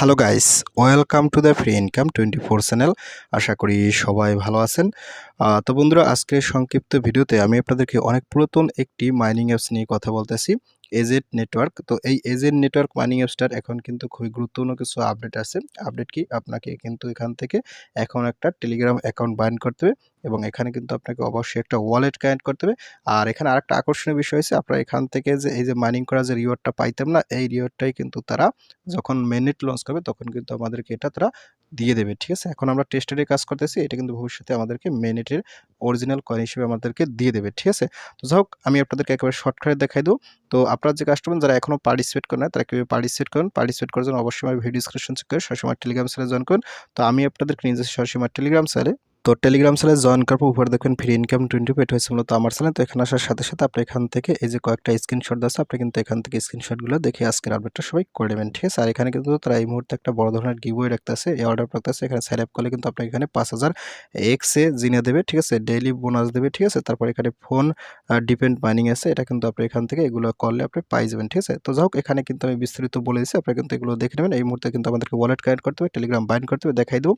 Hello guys welcome to the free income twenty four channel আশা করি সবাই ভালো আছেন। তো বন্ধুরা, আজকের সংক্ষিপ্ত ভিডিওতে আমি আপনাদেরকে অনেক পুরাতন একটি মাইনিং অ্যাপস নিয়ে কথা বলতেছি। AZ network. তো এই এজেড নেটওয়ার্ক মাইনিং অ্যাপসটার এখন কিন্তু খুবই গুরুত্বপূর্ণ কিছু আপডেট আছে। আপডেট কি? আপনাকে কিন্তু এখান থেকে এখন একটা টেলিগ্রাম অ্যাকাউন্ট বাইন্ড করতে হবে এবং এখানে কিন্তু আপনাকে অবশ্যই একটা ওয়ালেট কানেক্ট করতে হবে। আর এখানে আরেকটা আকর্ষণীয় বিষয় হচ্ছে আপনারা এখান থেকে যে এই যে মাইনিং করা যে রিওয়ার্ডটা পাইতাম না, এই রিওয়ার্ডটাই কিন্তু তারা যখন মেননেট লঞ্চ করবে, তখন কিন্তু আমাদেরকে এটা তারা দিয়ে দেবে, ঠিক আছে? এখন আমরা টেস্টারে কাজ করতেছি, এটা কিন্তু ভবিষ্যতে আমাদেরকে মেনেটের অরিজিনাল কয়েন হিসেবে আমাদেরকে দিয়ে দেবে, ঠিক আছে? তো যাই হোক, আমি আপনাদেরকে একেবারে শর্টকাটে দেখাই দেবো। তো আপনারা যে কাস্টমার যারা এখনও পার্টিসিপেট করেন তারা কীভাবে পার্টিসিপেট করেন? পার্টিসিপেট করার জন্য অবশ্যই আমার ভিডিও ডিসক্রিপশন চেক করে, সবসময় টেলিগ্রাম সেলে জয়েন করুন। তো আমি আপনাদেরকে নিয়ে যাচ্ছি আমার টেলিগ্রাম চ্যানেলে তো টেলিগ্রাম চ্যানেলে জয়েন করার পর উপরে দেখবেন ফ্রি ইনকাম টোয়েন্টি পেট হয়েছে মূলত আমার চ্যানেল তো এখানে আসার সাথে সাথে আপনি এখান থেকে এই যে কয়েকটা স্ক্রিনশট আছে, আপনি কিন্তু এখান থেকে স্ক্রিনশটগুলো দেখে আজকের আপডেটটা সবাই করে নেবেন, ঠিক আছে? আর এখানে কিন্তু তারা এই মুহূর্তে একটা বড় ধরনের গিবই রাখতেছে, এই অর্ডার রাখতেছে। এখানে সাইন আপ করলে কিন্তু আপনাকে এখানে পাঁচ হাজার এক্সে জিনে দেবে, ঠিক আছে? ডেইলি বোনাস দেবে, ঠিক আছে? তারপর এখানে ফোন ডিপেন্ড মাইনিং আছে। এটা কিন্তু আপনি এখান থেকে এগুলো করলে আপনি পাই যাবেন, ঠিক আছে? তো যাই হোক, এখানে কিন্তু আমি বিস্তারিত বলে দিচ্ছি আপনি কিন্তু এগুলো দেখে নেবেন। এই মুহূর্তে কিন্তু আমাদেরকে ওয়ালেট কানেক্ট করতে হবে টেলিগ্রাম বাইন্ড করতে হবে, দেখাই দেবো।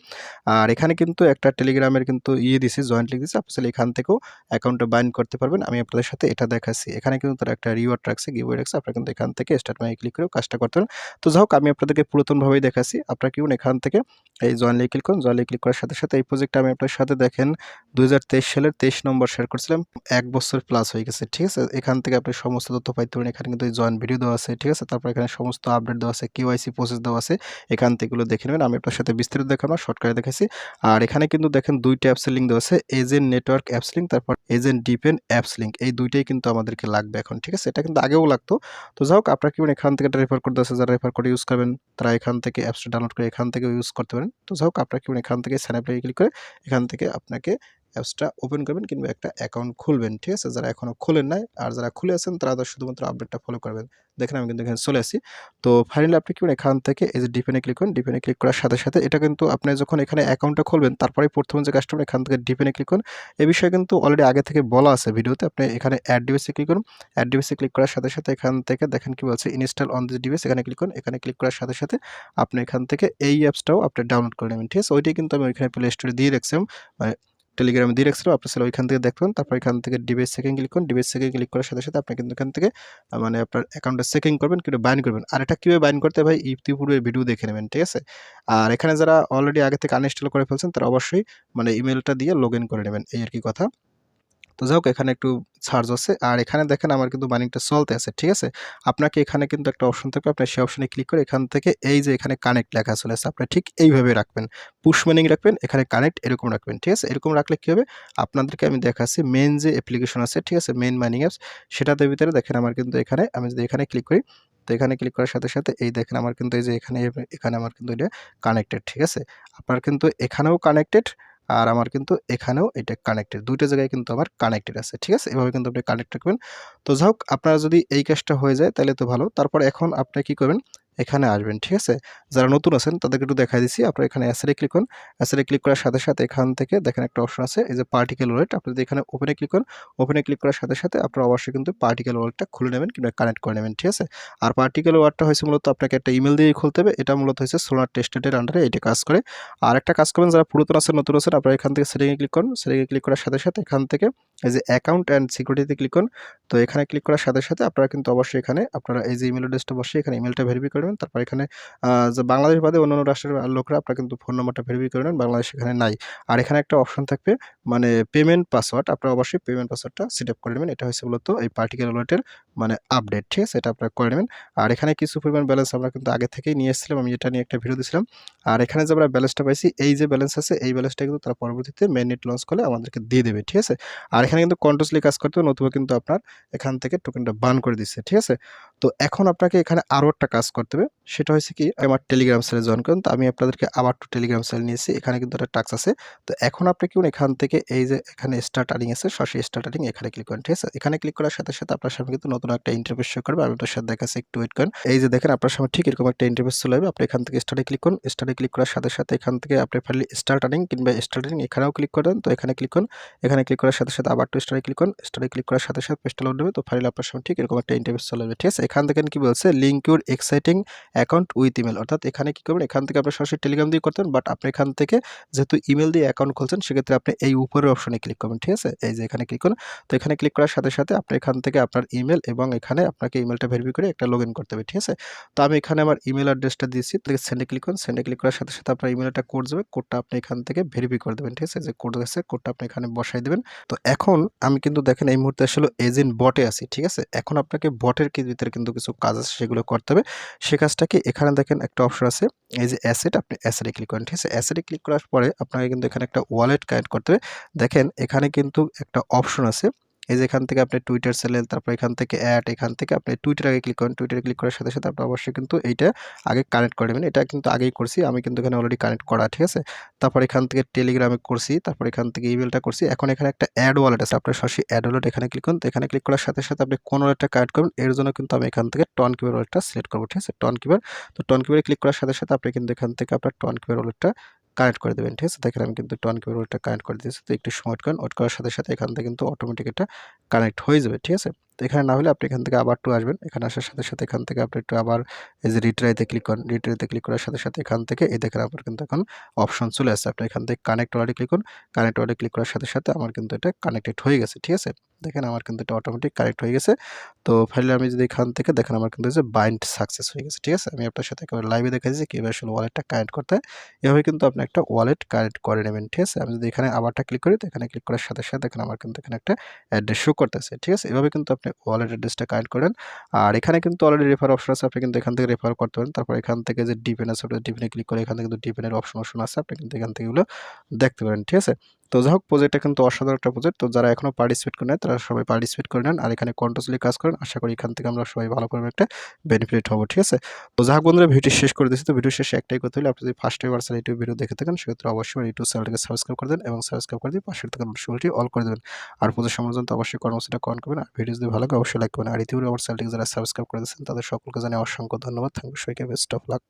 আর এখানে কিন্তু একটা টেলিগ্রামের কিন্তু ইয়ে দিছি জয়েন্ট লিখ দিছি। আপনি এখান থেকেও অ্যাকাউন্টে বাইন্ড করতে পারবেন। আমি আপনাদের সাথে এটা দেখাচ্ছি। এখানে কিন্তু তারা একটা রিওয়ার্ড রাখছে গিভওয়ে রাখছে। আপনারা কিন্তু এখান থেকে স্টার্ট মাই ক্লিক করেও কাজটা করতে পারেন তো যাই হোক, আমি আপনাদেরকে পুরাতনভাবেই দেখাচ্ছি। আপনারা কি এখান থেকে এই জয়েন লিখ ক্লিক করুন। জয়েন লিখ ক্লিক করার সাথে সাথে এই প্রজেক্টটা আমি আপনার সাথে দেখেন দু হাজার তেইশ সালের তেইশ নম্বর শেয়ার করছিলাম। এক বছর প্লাস হয়ে গেছে, ঠিক আছে? এখান থেকে আপনি সমস্ত তথ্য পাইতে পারেন এখানে কিন্তু জয়েন ভিডিও দেওয়া আছে, ঠিক আছে? তারপর এখানে সমস্ত আপডেট দেওয়া আছে কিওয়াইসি প্রসেস দেওয়া আছে। এখান থেকে দেখে নেবেন। আমি আপনার সাথে বিস্তারিত দেখানো শর্টকাটে দেখাচ্ছি। আর এখানে কিন্তু দেখেন দুইটা অ্যাপস লিঙ্ক দেওয়া আছে এজেন্ট নেটওয়ার্ক অ্যাপস লিঙ্ক তারপর এজেন্ট ডিপেন অ্যাপস লিঙ্ক এই দুইটাই কিন্তু আমাদেরকে লাগবে এখন, ঠিক আছে? এটা কিন্তু আগেও লাগতো। তো যাই হোক, আপনারা কি এখান থেকে রেফার করতে আছে? যারা রেফার করে ইউজ করবেন, তারা এখান থেকে অ্যাপসটা ডাউনলোড করে এখান থেকে ইউজ করতে পারেন। তো যাই হোক, আপনারা কি এখান থেকে আপ ক্লিক করে এখান থেকে আপনাকে অ্যাপসটা ওপেন করবেন কিংবা একটা অ্যাকাউন্ট খুলবেন, ঠিক আছে? যারা এখনও খুলেন নাই আর যারা খুলে আছেন, তারা তো শুধুমাত্র আপডেটটা ফলো করবেন। দেখেন আমি কিন্তু এখানে চলে আসি। তো ফাইনালি আপনি কি এখান থেকে এই যে ডিপেনে ক্লিক করুন ডিপেনে ক্লিক করার সাথে সাথে এটা কিন্তু আপনি যখন এখানে অ্যাকাউন্টটা খুলবেন তারপরে প্রথম যে কাস্টমার এখান থেকে ডিপেনে ক্লিক করুন এই বিষয়ে কিন্তু অলরেডি আগে থেকে বলা আছে ভিডিওতে। আপনি এখানে অ্যাড ডিভাইসে ক্লিক করুন। অ্যাড ডিভাইসে ক্লিক করার সাথে সাথে এখান থেকে দেখেন কি বলছে ইনস্টল অন দিস ডিভাইস এখানে ক্লিক করুন। এখানে ক্লিক করার সাথে সাথে আপনি এখান থেকে এই অ্যাপসটাও আপনি ডাউনলোড করে নেবেন, ঠিক আছে? ওইটাই কিন্তু আমি ওইখানে প্লে স্টোরে দিয়ে রাখছিলাম। মানে টেলিগ্রামে দিয়ে রাখছিলাম আপনার সেটা ওইখান থেকে দেখবেন, তারপর এখান থেকে ডিভাইস সেকেন্ড ক্লিক করুন ডিভাইস সেকেন্ড ক্লিক করার সাথে সাথে আপনি কিন্তু এখান থেকে মানে আপনার অ্যাকাউন্টটা সেকিং করবেন, কিন্তু বাইন করবেন। আর এটা কীভাবে বাইন করতে ভাই? ইতিপূর্বে ভিডিও দেখে নেবেন, ঠিক আছে? আর এখানে যারা অলরেডি আগে থেকে আনইনস্টল করে ফেলছেন, তারা অবশ্যই মানে ইমেলটা দিয়ে লগ করে নেবেন, এই আর কি কথা। তো যাই হোক, এখানে একটু চার্জ আছে। আর এখানে দেখেন আমার কিন্তু মাইনিংটা চলতে আছে, ঠিক আছে? আপনাকে এখানে কিন্তু একটা অপশন থাকবে। আপনি সেই অপশনে ক্লিক করে এখান থেকে এই যে এখানে কানেক্ট লেখা চলে আসে আপনি ঠিক এইভাবে রাখবেন। পুশ মাইনিং রাখবেন, এখানে কানেক্ট এরকম রাখবেন, ঠিক আছে? এরকম রাখলে কী হবে? আপনাদেরকে আমি দেখাচ্ছি মেন যে অ্যাপ্লিকেশন আছে, ঠিক আছে? মেন মাইনিং অ্যাপস সেটাতে ভিতরে দেখেন আমার কিন্তু এখানে, আমি যদি এখানে ক্লিক করি, তো এখানে ক্লিক করার সাথে সাথে এই দেখেন আমার কিন্তু এই যে এখানে এখানে আমার কিন্তু এটা কানেক্টেড ঠিক আছে? আপনার কিন্তু এখানেও কানেক্টেড আর আমার কিন্তু এখানেও এটা কানেক্টেড দুইটা জায়গায় কিন্তু আমার কানেক্টেড আছে, ঠিক আছে? এভাবে কিন্তু আপনি কানেক্ট রাখবেন। তো যাই হোক, আপনারা যদি এই কাজটা হয়ে যায়, তাহলে তো ভালো। তারপর এখন আপনি কি করবেন? এখানে আসবেন, ঠিক আছে? যারা নতুন আছেন, তাদেরকে একটু দেখাই দিচ্ছি। আপনারা এখানে অ্যাসেরে ক্লিক করুন। অ্যাসেরে ক্লিক করার সাথে সাথে এখান থেকে দেখেন একটা অপশন আছে, এই যে পার্টিকেল ওয়ালেট আপনি যদি এখানে ওপেনে ক্লিক করেন ওপেনে ক্লিক করার সাথে সাথে আপনারা অবশ্যই কিন্তু পার্টিকেল ওয়ালেটটা খুলে নেবেন কিংবা কানেক্ট করে নেবেন, ঠিক আছে? আর পার্টিকেল ওয়ালেটটা হয়েছে মূলত আপনাকে একটা ইমেল দিয়ে খুলতে হবে। এটা মূলত হয়েছে সোলার টেস্টেডের আন্ডারে এটা কাজ করে। আর একটা কাজ করবেন, যারা পুরাতন আছেন, নতুন আছেন, আপনারা এখান থেকে সেটিংয়ে ক্লিক করুন। সেটিংয়ে ক্লিক করার সাথে সাথে এখান থেকে এই যে অ্যাকাউন্ট অ্যান্ড সিকিউরিটিতে ক্লিক করুন। তো এখানে ক্লিক করার সাথে সাথে আপনারা কিন্তু অবশ্যই এখানে আপনারা এই যে ইমেল অ্যাড্রেসটা বসে এখানে ইমেলটা ভেরিফাই করবেন তারপর এখানে যে বাংলাদেশ বাদে অন্যান্য রাষ্ট্রের লোকরা আপনারা কিন্তু ফোন নাম্বারটা ভেরিফাই করে নেন, বাংলাদেশ এখানে নাই। আর এখানে একটা অপশন থাকবে মানে পেমেন্ট পাসওয়ার্ড আপনারা অবশ্যই পেমেন্ট পাসওয়ার্ডটা সেট আপ করে নেবেন। এটা হচ্ছে মূলত এই পার্টিকুলার ওয়ালেটের মানে আপডেট ঠিক আছে? এটা আপনারা করে নেবেন। আর এখানে কিছু পরিমাণ ব্যালেন্স আমরা কিন্তু আগে থেকেই নিয়ে এসেছিলাম, আমি এটা নিয়ে একটা ভিডিও দিয়েছিলাম। আর এখানে যে আমরা ব্যালেন্সটা পাইছি, এই যে ব্যালেন্স আছে, এই ব্যালেন্সটা কিন্তু তারা পরবর্তীতে মেন নেট লঞ্চ করলে আমাদেরকে দিয়ে দেবে, ঠিক আছে? আর এখানে কিন্তু কন্ট্রোসলি কাজ করতে হবে নতুবা কিন্তু আপনার এখান থেকে টোকেনটা বান করে দিচ্ছে, ঠিক আছে? তো এখন আপনাকে এখানে আরও একটা কাজ করতে হবে। সেটা হচ্ছে কি আমার টেলিগ্রাম সেলে জয়েন করুন। তো আমি আপনাদেরকে আবার টু টেলিগ্রাম সেল নিয়েছি। এখানে কিন্তু একটা টাক্স আছে। তো এখন আপনি কি এখান থেকে এই যে এখানে স্টার্ট আর্নিং আছে, সরাসরি স্টার্ট আর্নিং এখানে ক্লিক করেন, ঠিক আছে? এখানে ক্লিক করার সাথে সাথে আপনার সামনে কিন্তু নতুন একটা ইন্টারফেস শো করবে। আমি আপনার সাথে দেখাচ্ছি, একটু ওয়েট করেন। এই যে দেখেন, আপনার সামনে ঠিক এরকম একটা ইন্টারফেস চলে যাবে আপনি এখান থেকে স্টার্টে ক্লিক করুন। স্টার্টে ক্লিক করার সাথে সাথে এখান থেকে আপনি ফাইনালি স্টার্ট আর্নিং কিংবা স্টার্ট আর্নিং এখানেও ক্লিক করেন তো এখানে ক্লিক করুন। এখানে ক্লিক করার সাথে সাথে আবার টু স্টারে ক্লিক করুন। স্টারে ক্লিক করার সাথে সাথে পেজটা লোড হবে তো ফাইনালি আপনার সামনে ঠিক এরকম একটা ইন্টারফেস চলে যাবে ঠিক আছে? এখান থেকে কি বলছে link your exciting account with email অর্থাৎ এখানে কী করবেন? এখান থেকে আপনি সরাসরি টেলিগ্রাম দিয়ে করতেন বাট আপনি এখান থেকে যেহেতু ইমেল দিয়ে অ্যাকাউন্ট খুলছেন, সেক্ষেত্রে আপনি এই উপরের অপশনে ক্লিক করবেন, ঠিক আছে? এই যে এখানে ক্লিক করুন। তো এখানে ক্লিক করার সাথে সাথে আপনি এখান থেকে আপনার ইমেল এবং এখানে আপনাকে ইমেলটা ভেরিফাই করে একটা লগ করতে হবে, ঠিক আছে? তো আমি এখানে আমার ইমেল অ্যাড্রেসটা দিয়েছি, তো সেন্ডে ক্লিক করুন। সেন্ডে ক্লিক করার সাথে সাথে আপনার ইমেলটা কোড যাবে। কোডটা আপনি এখান থেকে ভেরিফাই করে দেবেন, ঠিক আছে? যে কোড আছে কোডটা আপনি এখানে বসাই দেবেন। তো এখন আমি কিন্তু দেখেন এই মুহূর্তে আসলে এজেন্ট বটে আছি, ঠিক আছে? এখন আপনাকে বটের ভিতরে কিন্তু কিছু কাজ আছে সেগুলো করতে হবে। সে কাজটাকে এখানে দেখেন একটা অপশন আছে। এই যে অ্যাসেট আপনি অ্যাসেটে ক্লিক করেন, ঠিক আছে? অ্যাসেটে ক্লিক করার পরে আপনাকে কিন্তু এখানে একটা ওয়ালেট কানেক্ট করতে হবে। দেখেন, এখানে কিন্তু একটা অপশন আছে। এই যে এখান থেকে আপনি টুইটার সেলেল তারপর এখান থেকে অ্যাড এখান থেকে আপনি টুইটার আগে ক্লিক করেন। টুইটারে ক্লিক করার সাথে সাথে আপনি অবশ্যই কিন্তু এইটা আগে কানেক্ট করে নেবেন। এটা কিন্তু আগেই করছি, আমি কিন্তু এখানে অলরেডি কানেক্ট করা, ঠিক আছে? তারপর এখান থেকে টেলিগ্রামে করছি, তারপর এখান থেকে ইমেলটা করছি। এখন এখানে একটা অ্যাড ওয়ালেট আছে, আপনার সরাসরি অ্যাড ওয়ালেট এখানে ক্লিক করুন। তো এখানে ক্লিক করার সাথে সাথে আপনি কোন ওয়ালেটটা কানেক্ট করবেন এর জন্য কিন্তু আমি এখান থেকে টন কিবার ওয়ালেটটা সিলেক্ট করব, ঠিক আছে? টন কিবার তো টন কিবারে ক্লিক করার সাথে সাথে আপনি কিন্তু এখান থেকে আপনার টন কিবার ওয়ালেটটা কানেক্ট করে দেবেন, ঠিক আছে? দেখেন আমি কিন্তু টন কেবলটা কানেক্ট করে দিয়েছি, তো একটু সময় কারণ করার সাথে সাথে এখান থেকে কিন্তু অটোমেটিক এটা কানেক্ট হয়ে যাবে, ঠিক আছে? এখানে না হলে আপনি এখান থেকে আবার টু আসবেন। এখানে আসার সাথে সাথে এখান থেকে আপনি একটু আবার এই যে রিট্রাইতে ক্লিক করেন রিট্রাইতে ক্লিক করার সাথে সাথে এখান থেকে এই দেখেন আপনার কিন্তু এখন অপশন চলে আসছে। আপনি এখান থেকে কানেক্ট ওয়ার্ডে ক্লিক করুন। কানেক্ট ওয়ার্ডে ক্লিক করার সাথে সাথে আমার কিন্তু এটা কানেক্টেড হয়ে গেছে, ঠিক আছে? দেখেন আমার কিন্তু এটা অটোমেটিক কানেক্ট হয়ে গেছে। তো ফাইলে আমি যদি এখান থেকে দেখেন আমার কিন্তু যে বাইন্ড সাকসেস হয়ে গেছে, ঠিক আছে? আমি আপনার সাথে একেবারে লাইভে দেখা যাচ্ছে কীভাবে আসলে ওয়ালেটটা কানেক্ট করতে এভাবে কিন্তু আপনি একটা ওয়ালেট কানেক্ট করে নেবেন, ঠিক আছে? আমি যদি এখানে আবারটা ক্লিক করি তো এখানে ক্লিক করার সাথে সাথে দেখেন আমার কিন্তু এখানে একটা অ্যাড্রেস শো করতেছে, ঠিক আছে? এভাবে কিন্তু আপনি ওয়ালেট অ্যাড্রেসটা কানেক্ট করেন। আর এখানে কিন্তু অলরেডি রেফার অপশন আছে, আপনি কিন্তু এখান থেকে রেফার করতে পারেন। তারপর এখান থেকে যে ডিপেন আছে ডিপেনে ক্লিক করে এখান থেকে কিন্তু ডিপেনের অপশন অপশন আছে, আপনি কিন্তু এখান থেকে এগুলো দেখতে পারেন, ঠিক আছে? তো যাই হোক প্রজেক্টটা কিন্তু অসাধারণ একটা প্রজেক্ট তো যারা এখনও পার্টিসিপেট করে নেয় তারা সবাই পার্টিসিপেট করে নেন। আর এখানে কন্টিনিউসলি কাজ করেন, আশা করি এখান থেকে আমরা সবাই ভালো করে একটা বেনিফিট হব, ঠিক আছে? তো যাই হোক বন্ধুরা ভিডিও শেষ করে দিচ্ছি তো ভিডিও শেষে একটাই কথা হলে, আপনি যদি ফার্স্ট টাইম আর ইউটিউব ভিডিও দেখে থাকেন, সেক্ষেত্রে অবশ্যই ইউটিউব চ্যানেলটাকে সাবস্ক্রাইব করে দেন এবং সাবস্ক্রাইব করে দিয়ে পাশের থেকে নোটিফিকেশনটি অল করে দেবেন। আর প্রজেক্ট সম্বন্ধে তো অবশ্যই কর্মসূচিটা কমেন্ট করবেন। আর ভিডিও যদি ভালো লাগে, অবশ্যই লাইক করবেন। আর ইতিপূর্বে আমার চ্যানেলটিকে যারা সাবস্ক্রাইব করে দিয়েছেন, তাদের সকলকে জানিয়ে অসংখ্য ধন্যবাদ। ইউ সবাইকে বেস্ট অফ লাক